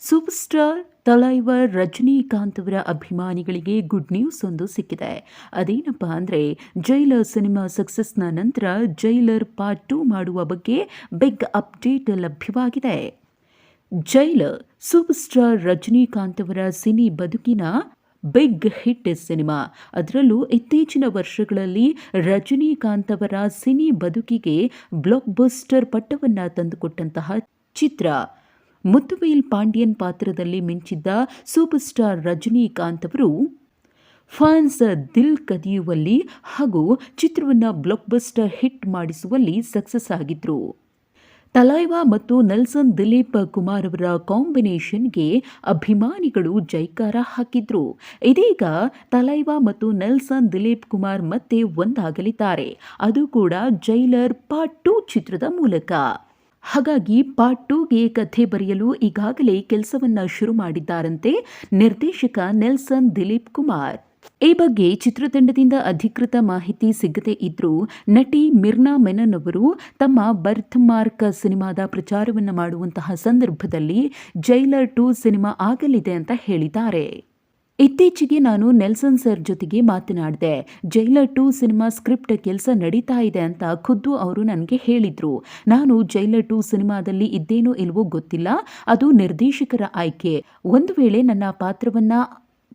Super star Thalaivar Rajinikanth ಅವರ ಅಭಿಮಾನಿಗಳಿಗೆ good news ಒಂದು ಸಿಕ್ಕಿದೆ. ಅದೇನಪ್ಪ ಅಂದರೆ, ಜೈಲರ್ ಸಿನಿಮಾ ಸಕ್ಸಸ್ನ ನಂತರ ಜೈಲರ್ ಪಾರ್ಟ್ ಟೂ ಮಾಡುವ ಬಗ್ಗೆ ಬಿಗ್ ಅಪ್ಡೇಟ್ ಲಭ್ಯವಾಗಿದೆ. ಜೈಲರ್ ಸೂಪರ್ ಸ್ಟಾರ್ ರಜನಿಕಾಂತ್ ಅವರ ಸಿನಿ ಬದುಕಿನ ಬಿಗ್ ಹಿಟ್ ಸಿನಿಮಾ. ಅದರಲ್ಲೂ ಇತ್ತೀಚಿನ ವರ್ಷಗಳಲ್ಲಿ ರಜನಿಕಾಂತ್ ಅವರ ಸಿನಿ ಬದುಕಿಗೆ ಬ್ಲಾಕ್ ಬಸ್ಟರ್ ಪಟ್ಟವನ್ನು ತಂದುಕೊಟ್ಟಂತಹ ಚಿತ್ರ. ಮುತ್ತುವೇಲ್ ಪಾಂಡ್ಯನ್ ಪಾತ್ರದಲ್ಲಿ ಮಿಂಚಿದ್ದ ಸೂಪರ್ ಸ್ಟಾರ್ ರಜನಿಕಾಂತ್ ಅವರು ಫ್ಯಾನ್ಸ್ ದಿಲ್ ಕದಿಯುವಲ್ಲಿ ಹಾಗೂ ಚಿತ್ರವನ್ನು ಬ್ಲಾಕ್ಬಸ್ಟರ್ ಹಿಟ್ ಮಾಡಿಸುವಲ್ಲಿ ಸಕ್ಸಸ್ ಆಗಿದ್ರು. ತಲೈವಾ ಮತ್ತು ನೆಲ್ಸನ್ ದಿಲೀಪ್ ಕುಮಾರ್ ಅವರ ಕಾಂಬಿನೇಷನ್ಗೆ ಅಭಿಮಾನಿಗಳು ಜೈಕಾರ ಹಾಕಿದ್ರು. ಇದೀಗ ತಲೈವಾ ಮತ್ತು ನೆಲ್ಸನ್ ದಿಲೀಪ್ ಕುಮಾರ್ ಮತ್ತೆ ಒಂದಾಗಲಿದ್ದಾರೆ. ಅದು ಕೂಡ ಜೈಲರ್ ಪಾರ್ಟ್ ಟೂ ಚಿತ್ರದ ಮೂಲಕ. ಹಾಗಾಗಿ ಪಾರ್ಟ್ ಟೂಗೆ ಕಥೆ ಬರೆಯಲು ಈಗಾಗಲೇ ಕೆಲಸವನ್ನ ಶುರು ಮಾಡಿದ್ದಾರಂತೆ ನಿರ್ದೇಶಕ ನೆಲ್ಸನ್ ದಿಲೀಪ್ ಕುಮಾರ್. ಈ ಬಗ್ಗೆ ಚಿತ್ರತಂಡದಿಂದ ಅಧಿಕೃತ ಮಾಹಿತಿ ಸಿಗದೇ ಇದ್ದರೂ ನಟಿ ಮಿರ್ನಾ ಮೆನನ್ ಅವರು ತಮ್ಮ ಬರ್ತ್ ಮಾರ್ಕ್ ಸಿನಿಮಾದ ಪ್ರಚಾರವನ್ನು ಮಾಡುವಂತಹ ಸಂದರ್ಭದಲ್ಲಿ ಜೈಲರ್ ಟು ಸಿನಿಮಾ ಆಗಲಿದೆ ಅಂತ ಹೇಳಿದ್ದಾರೆ. ಇತ್ತೀಚೆಗೆ ನಾನು ನೆಲ್ಸನ್ ಸರ್ ಜೊತೆಗೆ ಮಾತನಾಡಿದೆ. ಜೈಲರ್ ಟೂ ಸಿನಿಮಾ ಸ್ಕ್ರಿಪ್ಟ್ ಕೆಲಸ ನಡೀತಾ ಇದೆ ಅಂತ ಖುದ್ದು ಅವರು ನನಗೆ ಹೇಳಿದ್ರು. ನಾನು ಜೈಲರ್ ಟೂ ಸಿನಿಮಾದಲ್ಲಿ ಇದ್ದೇನೋ ಇಲ್ವೋ ಗೊತ್ತಿಲ್ಲ. ಅದು ನಿರ್ದೇಶಕರ ಆಯ್ಕೆ. ಒಂದು ವೇಳೆ ನನ್ನ ಪಾತ್ರವನ್ನ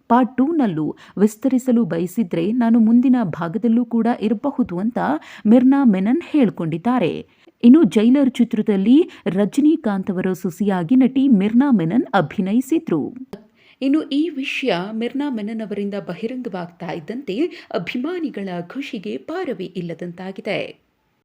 ಪಾರ್ಟ್ ಟೂನಲ್ಲೂ ವಿಸ್ತರಿಸಲು ಬಯಸಿದ್ರೆ ನಾನು ಮುಂದಿನ ಭಾಗದಲ್ಲೂ ಕೂಡ ಇರಬಹುದು ಅಂತ ಮಿರ್ನಾ ಮೆನನ್ ಹೇಳಿಕೊಂಡಿದ್ದಾರೆ. ಇನ್ನು ಜೈಲರ್ ಚಿತ್ರದಲ್ಲಿ ರಜನಿಕಾಂತ್ ಅವರ ಸುಸಿಯಾಗಿ ನಟಿ ಮಿರ್ನಾ ಮೆನನ್ ಅಭಿನಯಿಸಿದ್ರು. ಇನ್ನು ಈ ವಿಷಯ ಮಿರ್ನಾ ಮೆನನ್ ಅವರಿಂದ ಬಹಿರಂಗವಾಗ್ತಾ ಇದ್ದಂತೆ ಅಭಿಮಾನಿಗಳ ಖುಷಿಗೆ ಪಾರವೇ ಇಲ್ಲದಂತಾಗಿದೆ.